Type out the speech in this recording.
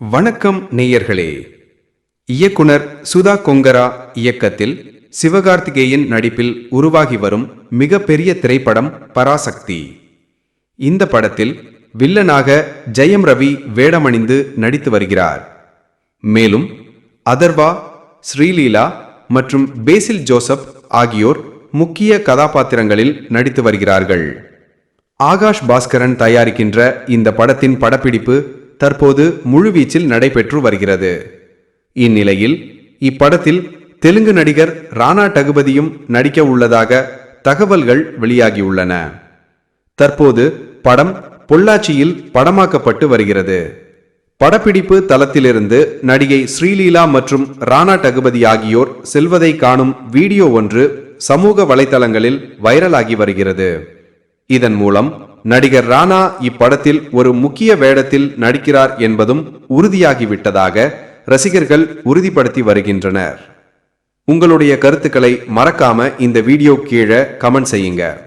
வணக்கம் நேயர்களே. இயக்குனர் சுதா கொங்கரா இயக்கத்தில் சிவகார்த்திகேயன் நடிப்பில் உருவாகி வரும் மிகப்பெரிய திரைப்படம் பராசக்தி. இந்த படத்தில் வில்லனாக ஜெயம் ரவி வேடமணிந்து நடித்து வருகிறார். மேலும் அதர்வா ஸ்ரீலீலா மற்றும் பேசில் ஜோசப் ஆகியோர் முக்கிய கதாபாத்திரங்களில் நடித்து வருகிறார்கள். ஆகாஷ் பாஸ்கரன் தயாரிக்கின்ற இந்த படத்தின் படப்பிடிப்பு தற்போது முழுவீச்சில் நடைபெற்று வருகிறது. இந்நிலையில் இப்படத்தில் தெலுங்கு நடிகர் ராணா டகுபதியும் நடிக்க உள்ளதாக தகவல்கள் வெளியாகியுள்ளன. தற்போது படம் பொள்ளாச்சியில் படமாக்கப்பட்டு வருகிறது. படப்பிடிப்பு தளத்திலிருந்து நடிகை ஸ்ரீலீலா மற்றும் ராணா டகுபதி ஆகியோர் செல்வதை காணும் வீடியோ ஒன்று சமூக வலைதளங்களில் வைரலாகி வருகிறது. இதன் மூலம் நடிகர் ராணா இப்படத்தில் ஒரு முக்கிய வேடத்தில் நடிக்கிறார் என்பதும் உறுதியாகிவிட்டதாக ரசிகர்கள் உறுதிப்படுத்தி வருகின்றனர். உங்களுடைய கருத்துக்களை மறக்காம இந்த வீடியோ கீழே கமெண்ட் செய்யுங்க.